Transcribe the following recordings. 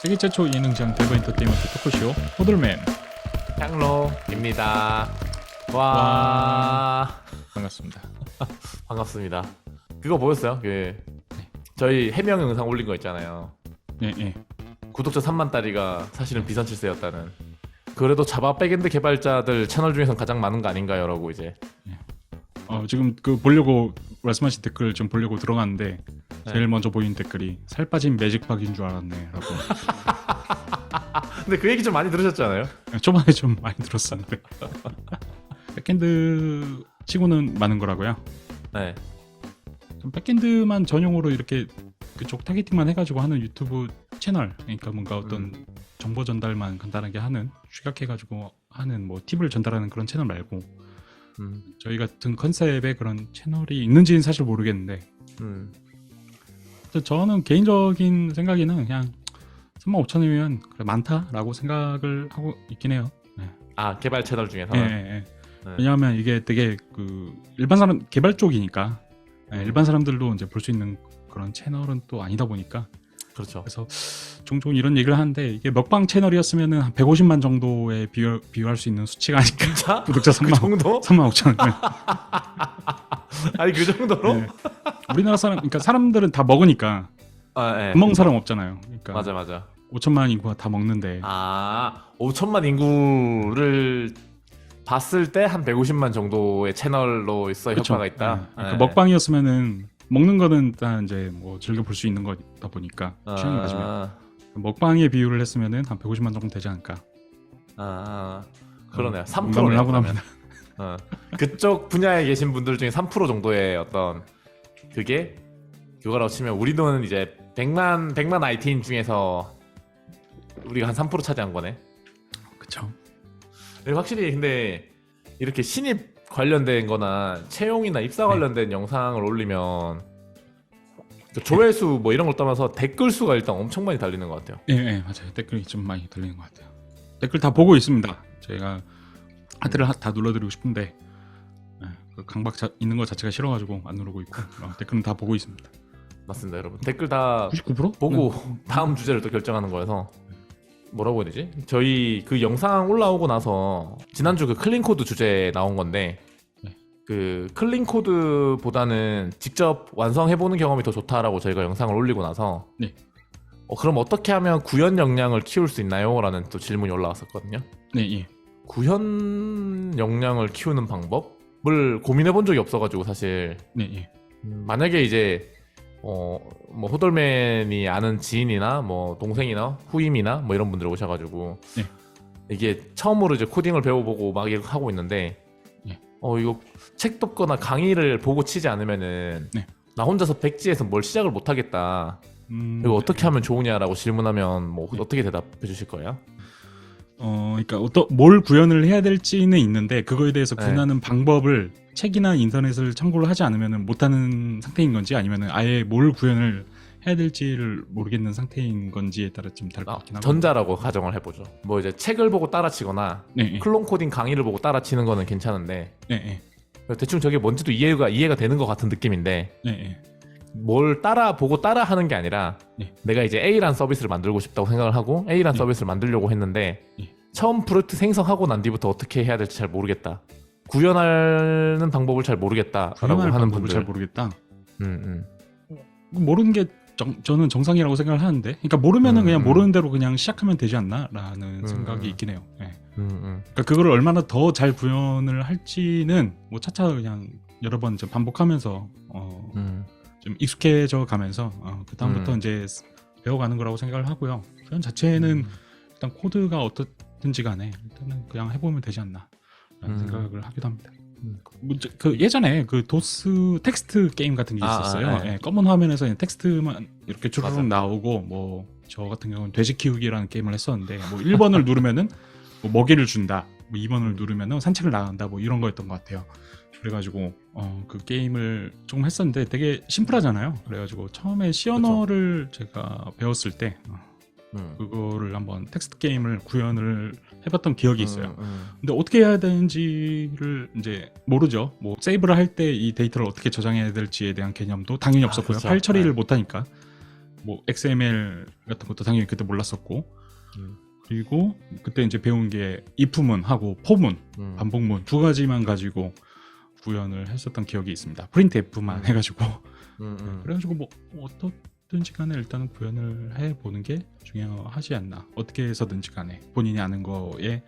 세계 최초 예능장 대버 엔터테인먼트 토크쇼 호들맨 향로입니다. 와, 와. 반갑습니다. 반갑습니다. 그거 보였어요? 그 저희 해명 영상 올린 거 있잖아요. 예, 예. 구독자 3만 따리가 사실은 비선칠세였다는. 그래도 자바 백엔드 개발자들 채널 중에선 가장 많은 거 아닌가요?라고 이제. 어, 지금 그 보려고 말씀하신 댓글 좀 보려고 들어갔는데 네. 제일 먼저 보인 댓글이 살 빠진 매직박인 줄 알았네라고. 근데 그 얘기 좀 많이 들으셨잖아요. 초반에 좀 많이 들었었는데 백핸드 치고는 많은 거라고요. 네. 좀 백핸드만 전용으로 이렇게 그쪽 타겟팅만 해가지고 하는 유튜브 채널 그러니까 뭔가 어떤 음. 정보 전달만 간단하게 하는 취약해가지고 하는 뭐 팁을 전달하는 그런 채널 말고 음, 저희 같은 컨셉의 그런 채널이 있는지는 사실 모르겠는데 음. 저는 개인적인 생각에는 그냥 3만 5천이면 그래 많다라고 생각을 하고 있긴 해요. 아 개발 채널 중에서. 예, 예, 예. 왜냐하면 이게 되게 그 일반 사람 개발 쪽이니까 예, 일반 사람들도 이제 볼 수 있는 그런 채널은 또 아니다 보니까 그렇죠. 그래서 종종 이런 얘기를 하는데 이게 먹방 채널이었으면은 한 150만 정도에 비교, 비교할 수 있는 수치가 아닐까 자, 구독자 그 3만 정도? 3만 5천 원. 아니 그 정도로? 네. 우리나라 사람 그러니까 사람들은 다 먹으니까 아, 네. 안 먹는 사람 없잖아요. 그러니까 맞아 맞아. 5천만 인구가 다 먹는데 아 5천만 인구를 봤을 때 한 150만 정도의 채널로서 그쵸? 효과가 있다. 네. 그러니까 네. 먹방이었으면은 먹는 거는 다 이제 뭐 즐겨 볼 수 있는 거다 보니까 취향이 맞으면 아, 먹방에 비유를 했으면은 한 150만 정도 되지 않을까. 아, 그러네요. 음, 3%네요. 공감을 하고 그러면. 납니다. 어. 그쪽 분야에 계신 분들 중에 3% 정도의 어떤 그게 그거라고 치면 우리는 이제 100만 100만 IT인 중에서 우리가 한 3% 차지한 거네. 그쵸. 네, 확실히 근데 이렇게 신입 관련된 거나 채용이나 입사 네. 관련된 영상을 올리면 그 조회수 뭐 이런 걸 떠나서 댓글 수가 일단 엄청 많이 달리는 것 같아요. 예, 예, 맞아요. 댓글이 좀 많이 달리는 것 같아요. 댓글 다 보고 있습니다. 저희가 하트를 하- 다 눌러드리고 싶은데 예, 그 강박 자, 있는 것 자체가 싫어가지고 안 누르고 있고 어, 댓글은 다 보고 있습니다. 맞습니다, 여러분. 댓글 다 99%? 보고 네. 다음 주제를 또 결정하는 거여서 뭐라고 해야 되지? 저희 그 영상 올라오고 나서 지난주 그 클린 코드 주제 나온 건데 네. 그 클린 코드보다는 직접 완성해 보는 경험이 더 좋다라고 저희가 영상을 올리고 나서 네. 어, 그럼 어떻게 하면 구현 역량을 키울 수 있나요? 라는 또 질문이 올라왔었거든요. 네, 예. 구현 역량을 키우는 방법을 고민해 본 적이 없어가지고 사실 네, 예. 음, 만약에 이제 어 뭐 호돌맨이 아는 지인이나 뭐 동생이나 후임이나 뭐 이런 분들 오셔가지고 네. 이게 처음으로 이제 코딩을 배워보고 막 이렇게 하고 있는데 네. 어 이거 책 돕거나 강의를 보고 치지 않으면은 네. 나 혼자서 백지에서 뭘 시작을 못 하겠다. 음, 이거 어떻게 하면 좋으냐라고 질문하면 뭐 네. 어떻게 대답해 주실 거예요? 어, 그러니까 어떤 뭘 구현을 해야 될지는 있는데 그거에 대해서 네. 구현하는 방법을 책이나 인터넷을 참고를 하지 않으면 못하는 상태인 건지 아니면은 아예 뭘 구현을 해야 될지를 모르겠는 상태인 건지에 따라 좀 다를 것 아, 같긴 하고. 전자라고 가정을 해보죠. 뭐 이제 책을 보고 따라치거나 네, 예. 클론 코딩 강의를 보고 따라치는 거는 괜찮은데 네, 예. 대충 저게 뭔지도 이해가 이해가 되는 것 같은 느낌인데 네, 예. 뭘 따라 보고 따라 하는 게 아니라 네. 내가 이제 A란 서비스를 만들고 싶다고 생각을 하고 A란 네. 서비스를 만들려고 했는데 네. 처음 프로젝트 생성하고 난 뒤부터 어떻게 해야 될지 잘 모르겠다. 구현하는 방법을 잘 모르겠다라고 구현할 하는 방법을 분들. 잘 모르겠다. 음, 모르는 게 정, 저는 정상이라고 생각을 하는데, 그러니까 모르면은 음, 그냥 음. 모르는 대로 그냥 시작하면 되지 않나라는 음, 생각이 음. 있긴 해요. 예. 음. 그러니까 그거를 얼마나 더 잘 구현을 할지는 뭐 차차 그냥 여러 번 이제 반복하면서 어, 음. 좀 익숙해져 가면서 어, 그 다음부터 음. 이제 배워가는 거라고 생각을 하고요. 구현 자체는 음. 일단 코드가 어떻든지 간에 일단은 그냥 해보면 되지 않나라는 음. 생각을 하기도 합니다. 저- 그 예전에 그 도스 텍스트 게임 같은 게 아, 있었어요. 아, 네. 예, 검은 화면에서 텍스트만 이렇게 주르륵. 나오고 뭐 저 같은 경우는 돼지 키우기라는 게임을 했었는데 뭐 1번을 누르면은 뭐 먹이를 준다. 뭐 2번을 누르면은 산책을 나간다. 뭐 이런 거였던 것 같아요. 그래가지고 어, 그 게임을 조금 했었는데 되게 심플하잖아요. 그래가지고 처음에 시언어를 제가 배웠을 때 어, 음. 그거를 한번 텍스트 게임을 구현을 해봤던 기억이 있어요. 음, 음. 근데 어떻게 해야 되는지를 이제 모르죠. 뭐 세이브를 할 때 이 데이터를 어떻게 저장해야 될지에 대한 개념도 당연히 아, 없었고요. 그렇죠. 파일 처리를 네. 못 하니까 뭐 XML 같은 것도 당연히 그때 몰랐었고 음. 그리고 그때 이제 배운 게 if문하고 for문 음. 반복문 두 가지만 가지고 구현을 했었던 기억이 있습니다. 프린트 F만 음. 해가지고 음, 음. 그래가지고 뭐 어떻 든지 간에 일단은 구현을 해보는 게 중요하지 않나. 어떻게 해서든지 간에 본인이 아는 거에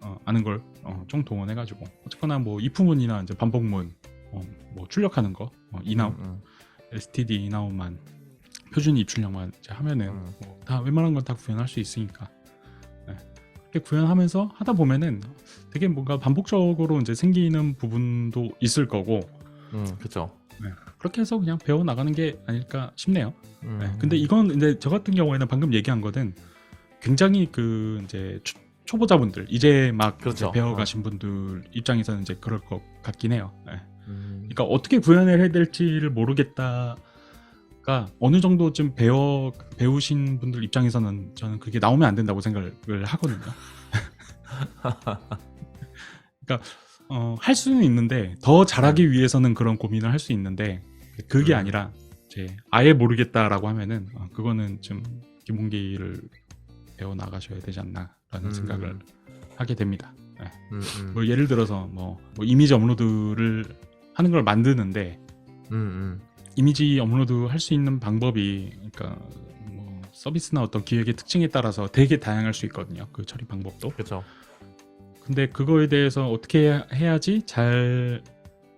어, 아는 걸 어, 좀 동원해가지고. 어쨌거나 뭐 if문이나 이제 반복문 어, 뭐 출력하는 거 어, 이나우 음, std 이나우만 표준 입출력만 이제 하면은 음. 뭐 다 웬만한 건 다 구현할 수 있으니까. 네. 그렇게 구현하면서 하다 보면은 되게 뭔가 반복적으로 이제 생기는 부분도 있을 거고. 음, 그 쵸. 그렇게 해서 그냥 배워 나가는 게 아닐까 싶네요. 음. 네. 근데 이건 이제 저 같은 경우에는 방금 얘기한 거는 굉장히 그 이제 초, 초보자분들 이제 막 그렇죠. 이제 배워가신 분들 입장에서는 이제 그럴 것 같긴 해요. 네. 음. 그러니까 어떻게 구현을 해야 될지를 모르겠다가 어느 정도쯤 배워 배우신 분들 입장에서는 저는 그게 나오면 안 된다고 생각을 하거든요. 그러니까 어, 할 수는 있는데 더 잘하기 위해서는 그런 고민을 할 수 있는데 그게 음. 아니라 이제 아예 모르겠다라고 하면은 어, 그거는 좀 기본기를 배워 나가셔야 되지 않나라는 음. 생각을 하게 됩니다. 네. 음, 음. 뭐 예를 들어서 뭐, 뭐 이미지 업로드를 하는 걸 만드는데 음, 음. 이미지 업로드 할 수 있는 방법이 그러니까 뭐 서비스나 어떤 기획의 특징에 따라서 되게 다양할 수 있거든요. 그 처리 방법도. 그쵸. 근데 그거에 대해서 어떻게 해야지 잘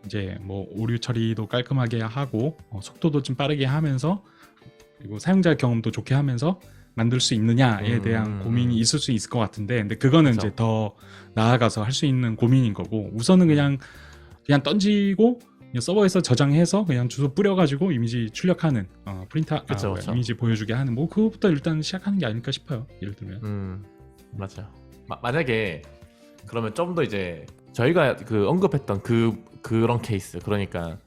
이제 뭐 오류 처리도 깔끔하게 하고 어, 속도도 좀 빠르게 하면서 그리고 사용자 경험도 좋게 하면서 만들 수 있느냐에 음, 대한 음, 고민이 음. 있을 수 있을 것 같은데 근데 그거는 그쵸. 이제 더 나아가서 할 수 있는 고민인 거고 우선은 그냥 그냥 던지고 그냥 서버에서 저장해서 그냥 주소 뿌려가지고 이미지 출력하는 어, 프린터 아, 그쵸, 뭐야, 그쵸. 이미지 보여주게 하는 뭐 그거부터 일단 시작하는 게 아닐까 싶어요 예를 들면 음, 맞아요. 마, 만약에 그러면 좀 더 이제 저희가 그 언급했던 그 그런 케이스 그러니까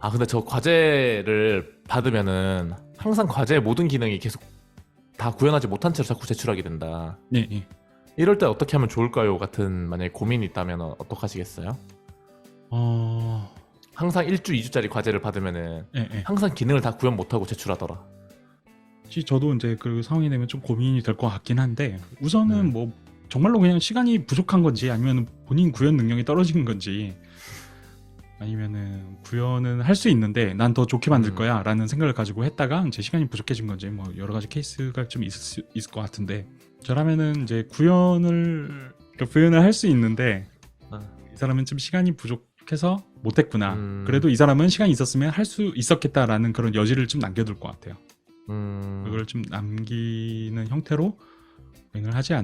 아 근데 저 과제를 받으면은 항상 과제의 모든 기능이 계속 다 구현하지 못한 채로 자꾸 제출하게 된다. 네, 예. 이럴 때 어떻게 하면 좋을까요? 같은 만약에 고민이 있다면 어떡하시겠어요? 어... 항상 1주, 2주짜리 과제를 받으면은 예, 예. 항상 기능을 다 구현 못하고 제출하더라. 혹시 저도 이제 그 상황이 되면 좀 고민이 될 것 같긴 한데 우선은 음. 뭐 정말로 그냥 시간이 부족한 건지 아니면 본인 구현 능력이 떨어진 건지 아니면은 구현은 할 수 있는데 난 더 좋게 만들 음. 거야라는 생각을 가지고 했다가 이제 시간이 부족해진 건지 뭐 여러 가지 케이스가 좀 있을 수 있을 것 같은데 저라면은 이제 구현을 그러니까 구현을 할 수 있는데 아. 이 사람은 좀 시간이 부족해서 못했구나. 음. 그래도 이 사람은 시간이 있었으면 할 수 있었겠다라는 그런 여지를 좀 남겨둘 것 같아요. 음, 그걸 좀 남기는 형태로 여행을 하지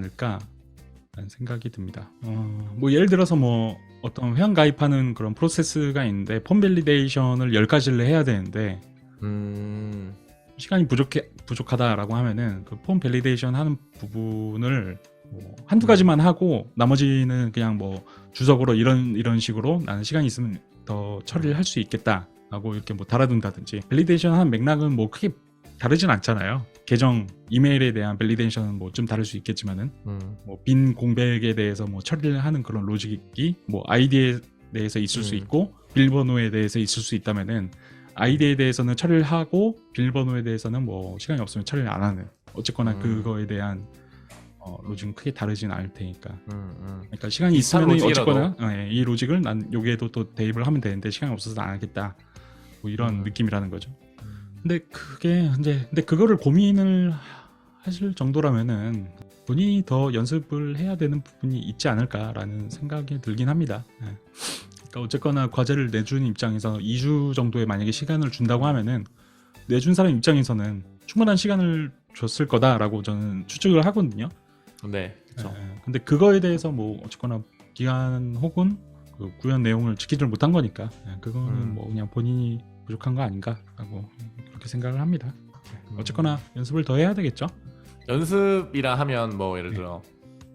않을까라는 생각이 듭니다. 어, 뭐 예를 들어서 뭐 어떤 회원 가입하는 그런 프로세스가 있는데 폼 밸리데이션을 10가지를 해야 되는데 음, 시간이 부족해 부족하다라고 하면은 그 폼 밸리데이션 하는 부분을 뭐 한두 가지만 하고 나머지는 그냥 뭐 주석으로 이런 이런 식으로 나는 시간이 있으면 더 처리를 할 수 있겠다 라고 이렇게 뭐 달아둔다든지. 밸리데이션 하는 맥락은 뭐 크게 다르진 않잖아요. 계정 이메일에 대한 밸리데이션은 뭐 좀 다를 수 있겠지만은 음, 뭐빈 공백에 대해서 뭐 처리를 하는 그런 로직이 뭐 아이디에 대해서 있을 수 음. 있고 비밀번호에 대해서 있을 수 있다면은 아이디에 대해서는 처리를 하고 비밀번호에 대해서는 뭐 시간이 없으면 처리를 안 하는 어쨌거나 음. 그거에 대한 어, 로직은 크게 다르진 않을 테니까 음, 음. 그러니까 시간이 있으면. 어쨌거나 어, 예, 이 로직을 난 여기에도 또 대입을 하면 되는데 시간이 없어서 안 하겠다 뭐 이런 음. 느낌이라는 거죠. 근데 그게 이제 근데 그거를 고민을 하실 정도라면은 본인이 더 연습을 해야 되는 부분이 있지 않을까라는 생각이 들긴 합니다. 예. 그러니까 어쨌거나 과제를 내준 입장에서 2주 정도의 만약에 시간을 준다고 하면은 내준 사람 입장에서는 충분한 시간을 줬을 거다라고 저는 추측을 하거든요. 네. 예, 예. 근데 그거에 대해서 뭐 어쨌거나 기간 혹은 그 구현 내용을 지키질 못한 거니까 예, 그거는 음. 뭐 그냥 본인이 부족한 거 아닌가라고 그렇게 생각을 합니다. 예, 음. 어쨌거나 연습을 더 해야 되겠죠. 연습이라 하면 뭐 예를 네. 들어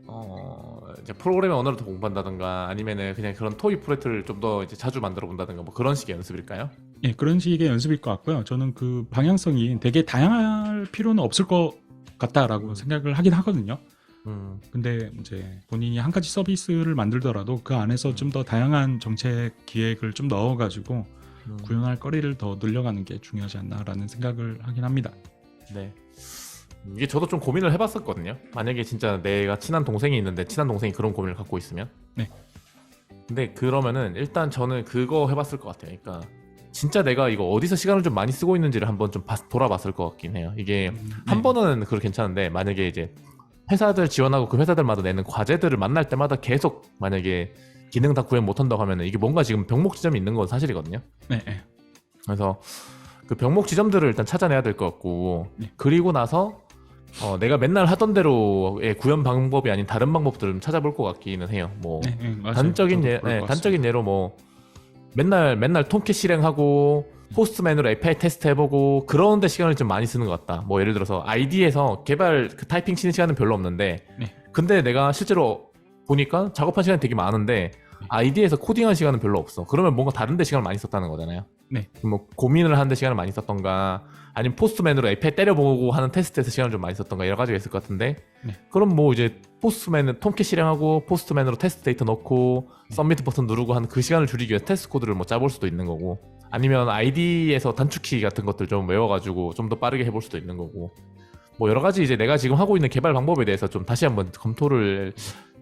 어 이제 프로그래밍 언어를 더 공부한다든가 아니면은 그냥 그런 토익 프로젝트를 좀 더 이제 자주 만들어 본다든가 뭐 그런 식의 연습일까요? 예, 그런 식의 연습일 것 같고요. 저는 그 방향성이 되게 다양할 필요는 없을 것 같다라고 음. 생각을 하긴 하거든요. 음, 근데 이제 본인이 한 가지 서비스를 만들더라도 그 안에서 음. 좀더 다양한 정책 기획을 좀 넣어가지고 음. 구현할 거리를 더 늘려가는 게 중요하지 않나라는 생각을 하긴 합니다. 네. 이게 저도 좀 고민을 해봤었거든요. 만약에 진짜 내가 친한 동생이 있는데 친한 동생이 그런 고민을 갖고 있으면. 네. 근데 그러면은 일단 저는 그거 해봤을 것 같아요. 그러니까 진짜 내가 이거 어디서 시간을 좀 많이 쓰고 있는지를 한번 좀 봤- 돌아봤을 것 같긴 해요. 이게 음, 한 네. 번은 그거 괜찮은데 만약에 이제 회사들 지원하고 그 회사들마다 내는 과제들을 만날 때마다 계속 만약에 기능 다 구현 못한다고 하면은 이게 뭔가 지금 병목 지점이 있는 건 사실이거든요. 네, 네. 그래서 그 병목 지점들을 일단 찾아내야 될 것 같고 네. 그리고 나서 어, 내가 맨날 하던 대로의 구현 방법이 아닌 다른 방법들을 좀 찾아볼 것 같기는 해요. 뭐 네, 네. 단적인 예, 것 단적인 예로 뭐 맨날 맨날 톰캣 실행하고 포스트맨으로 API 테스트 해보고 그런데 시간을 좀 많이 쓰는 것 같다. 뭐 예를 들어서 ID에서 개발 그 타이핑 치는 시간은 별로 없는데 네. 근데 내가 실제로 보니까 작업한 시간이 되게 많은데 네. ID에서 코딩한 시간은 별로 없어. 그러면 뭔가 다른 데 시간을 많이 썼다는 거잖아요. 네. 뭐 고민을 하는데 시간을 많이 썼던가 아니면 포스트맨으로 API 때려보고 하는 테스트에서 시간을 좀 많이 썼던가 여러 가지가 있을 것 같은데 네. 그럼 뭐 이제 포스트맨은 톰캣 실행하고 포스트맨으로 테스트 데이터 넣고 네. 서미트 버튼 누르고 하는 그 시간을 줄이기 위해서 테스트 코드를 뭐 짜볼 수도 있는 거고 아니면 ID에서 단축키 같은 것들 좀 외워가지고 좀 더 빠르게 해볼 수도 있는 거고 뭐 여러 가지 이제 내가 지금 하고 있는 개발 방법에 대해서 좀 다시 한번 검토를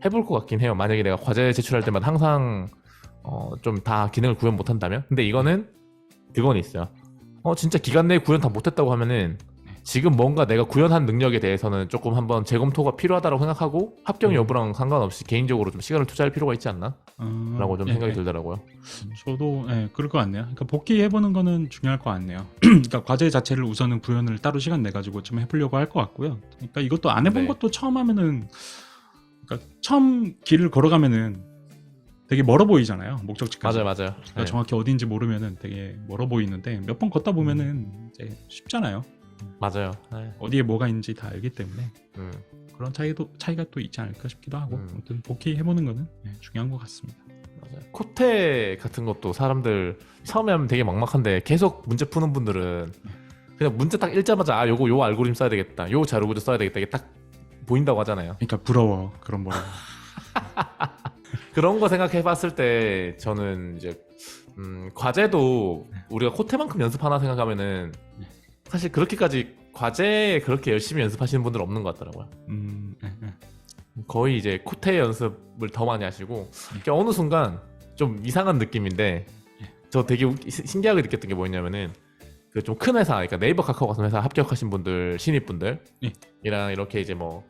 해볼 것 같긴 해요. 만약에 내가 과제 제출할 때마다 항상 어, 좀 다 기능을 구현 못한다면 근데 이거는 그건 있어요. 어 진짜 기간 내에 구현 다 못했다고 하면은 지금 뭔가 내가 구현한 능력에 대해서는 조금 한번 재검토가 필요하다고 생각하고 합격 음. 여부랑 상관없이 개인적으로 좀 시간을 투자할 필요가 있지 않나? 어, 라고 좀 네, 생각이 네. 들더라고요. 저도 예, 그럴 것 같네요. 그러니까 복귀해보는 거는 중요할 것 같네요. 그러니까 과제 자체를 우선은 구현을 따로 시간 내 가지고 좀 해보려고 할 것 같고요. 그러니까 이것도 안 해본 네. 것도 처음 하면은 그러니까 처음 길을 걸어가면은 되게 멀어 보이잖아요. 목적지까지. 맞아요, 맞아요. 그러니까 네. 정확히 어디인지 모르면은 되게 멀어 보이는데 몇 번 걷다 보면은 이제 쉽잖아요. 맞아요. 네. 어디에 뭐가 있는지 다 알기 때문에 음. 그런 차이도 차이가 또 있지 않을까 싶기도 하고 음. 아무튼 복귀해 보는 거는 예, 중요한 것 같습니다. 맞아요. 코테 같은 것도 사람들 처음에 하면 되게 막막한데 계속 문제 푸는 분들은 그냥 문제 딱 읽자마자 아 요거 요 알고리즘 써야 되겠다 요 자료 구조 써야 되겠다 이게 딱 보인다고 하잖아요 그러니까 부러워 그런 거로. 그런 거 생각해 봤을 때 저는 이제 음, 과제도 우리가 코테만큼 연습하나 생각하면은 사실 그렇게까지 과제에 그렇게 열심히 연습하시는 분들 없는 것 같더라고요 음, 예, 예. 거의 이제 코테 연습을 더 많이 하시고 이게 어느 순간 좀 이상한 느낌인데 저 되게 웃기- 신기하게 느꼈던 게 뭐였냐면은 그 좀 큰 회사 그러니까 네이버 카카오 같은 회사 합격하신 분들 신입 분들 예. 이랑 이렇게 이제 뭐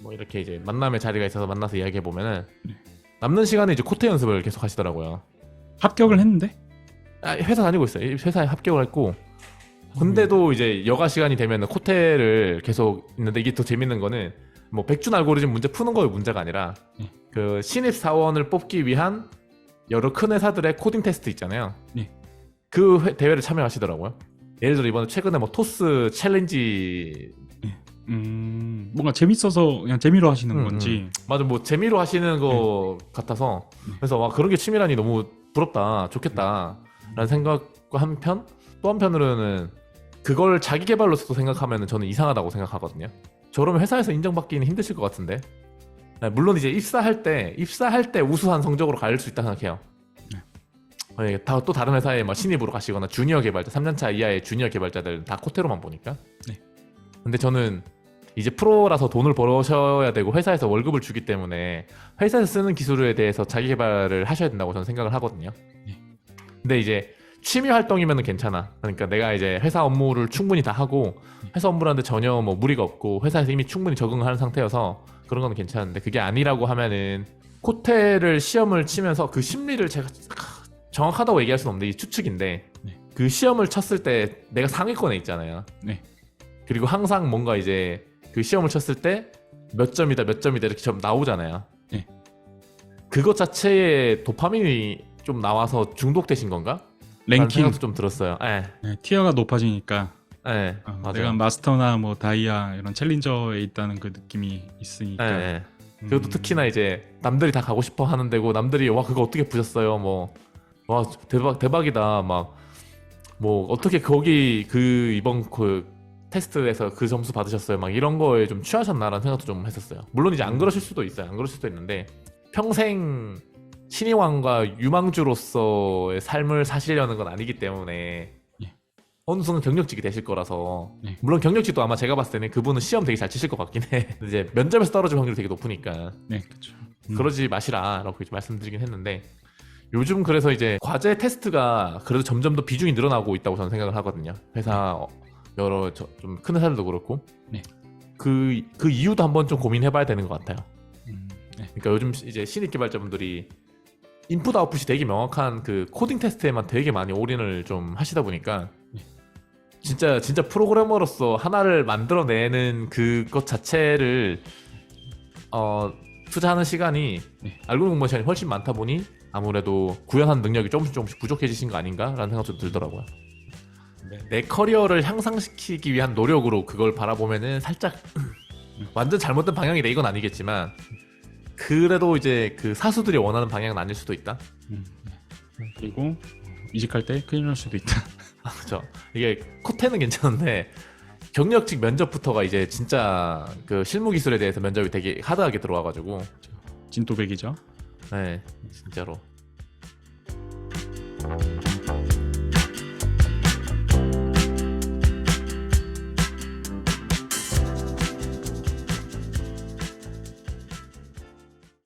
뭐 이렇게 이제 만남의 자리가 있어서 만나서 이야기해 보면은 네. 남는 시간에 이제 코테 연습을 계속 하시더라고요. 합격을 했는데 아, 회사 다니고 있어요. 이 회사에 합격을 했고 근데도 이제 여가 시간이 되면 코테를 계속 있는데 이게 더 재밌는 거는 뭐 백준 알고리즘 문제 푸는 거의 문제가 아니라 예. 그 신입 사원을 뽑기 위한 여러 큰 회사들의 코딩 테스트 있잖아요. 예. 그 회- 대회를 참여하시더라고요. 예를 들어 이번에 최근에 뭐 토스 챌린지 음, 뭔가 재밌어서 그냥 재미로 하시는 음, 건지 맞아 뭐 재미로 하시는 거 같아서 네. 그래서 와 그런 게 취미라니 너무 부럽다 좋겠다라는 생각과 한편 또 한편으로는 그걸 자기 개발로서 생각하면 저는 이상하다고 생각하거든요. 저러면 회사에서 인정받기는 힘드실 것 같은데. 네, 물론 이제 입사할 때 입사할 때 우수한 성적으로 갈 수 있다 생각해요. 네, 다, 또 다른 회사에 뭐 신입으로 가시거나 주니어 개발자 3년차 이하의 주니어 개발자들 다 코테로만 보니까. 네. 근데 저는 이제 프로라서 돈을 벌으셔야 되고 회사에서 월급을 주기 때문에 회사에서 쓰는 기술에 대해서 자기 개발을 하셔야 된다고 저는 생각을 하거든요. 네. 근데 이제 취미 활동이면 괜찮아. 그러니까 내가 이제 회사 업무를 충분히 다 하고 회사 업무라는데 전혀 뭐 무리가 없고 회사에서 이미 충분히 적응하는 상태여서 그런 거는 괜찮은데 그게 아니라고 하면은 코테를 시험을 치면서 그 심리를 제가 정확하다고 얘기할 수는 없는데 이 추측인데 네. 그 시험을 쳤을 때 내가 상위권에 있잖아요. 네. 그리고 항상 뭔가 이제 그 시험을 쳤을 때 몇 점이다 몇 점이다 이렇게 좀 나오잖아요. 네. 그것 자체에 도파민이 좀 나와서 중독되신 건가? 랭킹 좀 들었어요. 예. 네, 티어가 높아지니까 예. 어, 맞아요. 내가 마스터나 뭐 다이아 이런 챌린저에 있다는 그 느낌이 예, 있으니까 예. 그것도 음, 특히나 이제 남들이 다 가고 싶어 하는 데고 남들이 와 그거 어떻게 부셨어요 뭐 와 대박 대박이다 막 뭐 어떻게 거기 그 이번 그 테스트에서 그 점수 받으셨어요 막 이런 거에 좀 취하셨나라는 생각도 좀 했었어요 물론 이제 안 그러실 수도 있어요 안 그러실 수도 있는데 평생 신의왕과 유망주로서의 삶을 사시려는 건 아니기 때문에 예. 어느 순간 경력직이 되실 거라서 네. 물론 경력직도 아마 제가 봤을 때는 그분은 시험 되게 잘 치실 것 같긴 해. 이제 면접에서 떨어질 확률이 되게 높으니까 네, 그렇죠. 음. 그러지 마시라라고 이제 말씀드리긴 했는데 요즘 그래서 이제 과제 테스트가 그래도 점점 더 비중이 늘어나고 있다고 저는 생각을 하거든요. 회사 어, 여러 좀 큰 회사들도 그렇고 네. 그, 그 이유도 한번 좀 고민해봐야 되는 것 같아요. 음, 네. 그러니까 요즘 이제 신입 개발자분들이 인풋 아웃풋이 되게 명확한 그 코딩 테스트에만 되게 많이 올인을 좀 하시다 보니까 네. 진짜 진짜 프로그래머로서 하나를 만들어내는 그것 자체를 어 투자하는 시간이 네. 알고리즘 공부 시간이 훨씬 많다 보니 아무래도 구현하는 능력이 조금씩 조금씩 부족해지신 거 아닌가라는 생각도 좀 들더라고요. 네. 내 커리어를 향상시키기 위한 노력으로 그걸 바라보면은 살짝 완전 잘못된 방향이래 이건 아니겠지만 그래도 이제 그 사수들이 원하는 방향은 아닐 수도 있다. 음, 네. 그리고 이직할 때 큰일 날 수도 있다. 아, 그죠. 이게 코테는 괜찮은데 경력직 면접부터가 이제 진짜 그 실무 기술에 대해서 면접이 되게 하드하게 들어와가지고 진또백이죠. 네 진짜로